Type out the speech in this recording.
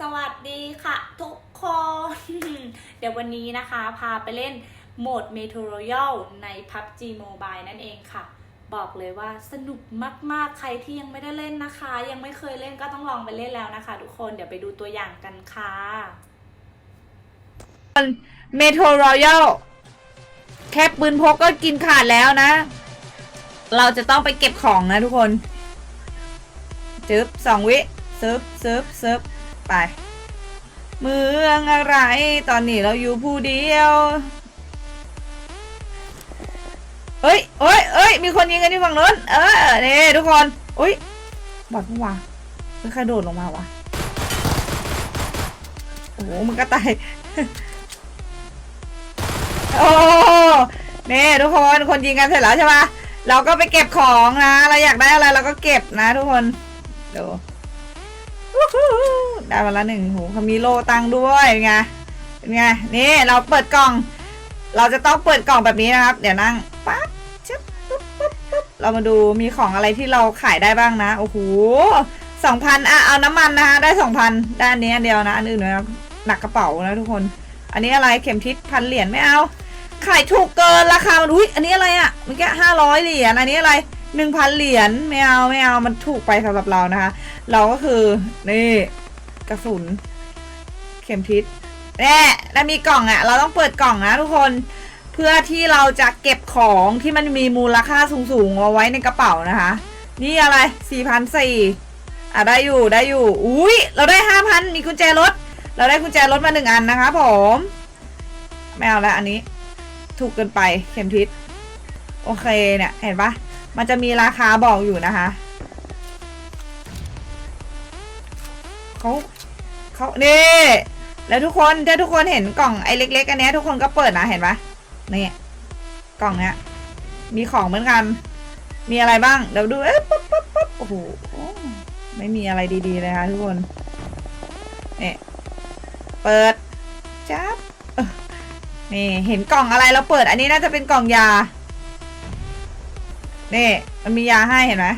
สวัสดีค่ะทุกคน เดี๋ยววันนี้นะคะ พาไปเล่นโหมด Metro r o y a l ใน PUBG Mobile นั่นเองค่ะ บอกเลยว่าสนุกมากๆ ใครที่ยังไม่ได้เล่นนะคะ ยังไม่เคยเล่นก็ต้องลองไปเล่นแล้วนะคะ ทุกคนเดี๋ยวไปดูตัวอย่างกันค่ะเมโทรรอยัลแค่ปืนพกก็กินขาดแล้วนะ เราจะต้องไปเก็บของนะทุกคน จึบสองวิ ซึบซึบซึบ ไป เมืองอะไร ตอนนี้เราอยู่ผู้เดียวเอ้ยเอ้ยเอ้ย มีคนยิงกันที่ฝั่งนู้น เออนี่ทุกคนอุ้ยบอดเมื่อวานเฮ้ยใครโดดลงมาวะโอ้โหมันก็ตาย โอ้นี่ทุกคนคนยิงกันเสร็จแล้วใช่ปะเราก็ไปเก็บของนะ เราอยากได้อะไรเราก็เก็บนะทุกคน ดู ได้มาละหนึ่งโหเขามีโลตังด้วยเป็นไงเป็นไงนี่เราเปิดกล่อง เราจะต้องเปิดกล่องแบบนี้นะครับ เดี๋ยวนั่งปั๊บชึบปุ๊บปุ๊บปุ๊บเรามาดูมีของอะไรที่เราขายได้บ้างนะโอ้โหสองพันอะเอาน้ำมันนะคะได้สองพันด้านนี้อันเดียวนะอันอื่นนะครับหนักกระเป๋านะทุกคน อันนี้อะไรเข็มทิศพันเหรียญไม่เอาขายถูกเกินราคามันอุ้ยอันนี้อะไรอะ่ะเมื่อกี้ห้าร้อยเหรียญอันนี้อะไรหนึ่งพันเหรียญไม่เอาไม่เอามันถูกไปสำหรับเรานะคะ เราก็คือนี่ กระสุน เข็มทิศแน่แล้วมีกล่องอะ่ะ เราต้องเปิดกล่องนะทุกคน เพื่อที่เราจะเก็บของที่มันมีมูลค่าสูงๆเอาไว้ในกระเป๋านะคะ นี่อะไรสี่พันสี่อะได้อยู่ได้อยู่ อุ้ยเราได้ห้าพันมีกุญแจรถ เราได้กุญแจรถมาหนึ่งอันนะคะผมไม่เอาแล้วอันนี้ ถูกเกินไปเข็มทิศโอเคเนี่ย เห็นปะมันจะมีราคาบอกอยู่นะคะ เขาเขานี่ แล้วทุกคนถ้าทุกคนเห็นกล่องไอ้เล็ก ๆ อันเนี้ยทุกคนก็เปิดนะเห็นปะนี่กล่องเนี้ยมีของเหมือนกัน มีอะไรบ้างเดี๋ยวดูเอ๊ะปุ๊บปุ๊บปุ๊บโอ้โหไม่มีอะไรดีๆเลยค่ะทุกคนเนี่ยเปิดจับนี่เห็นกล่องอะไรเราเปิดอันนี้น่าจะเป็นกล่องยานี่มันมียาให้เห็นไหม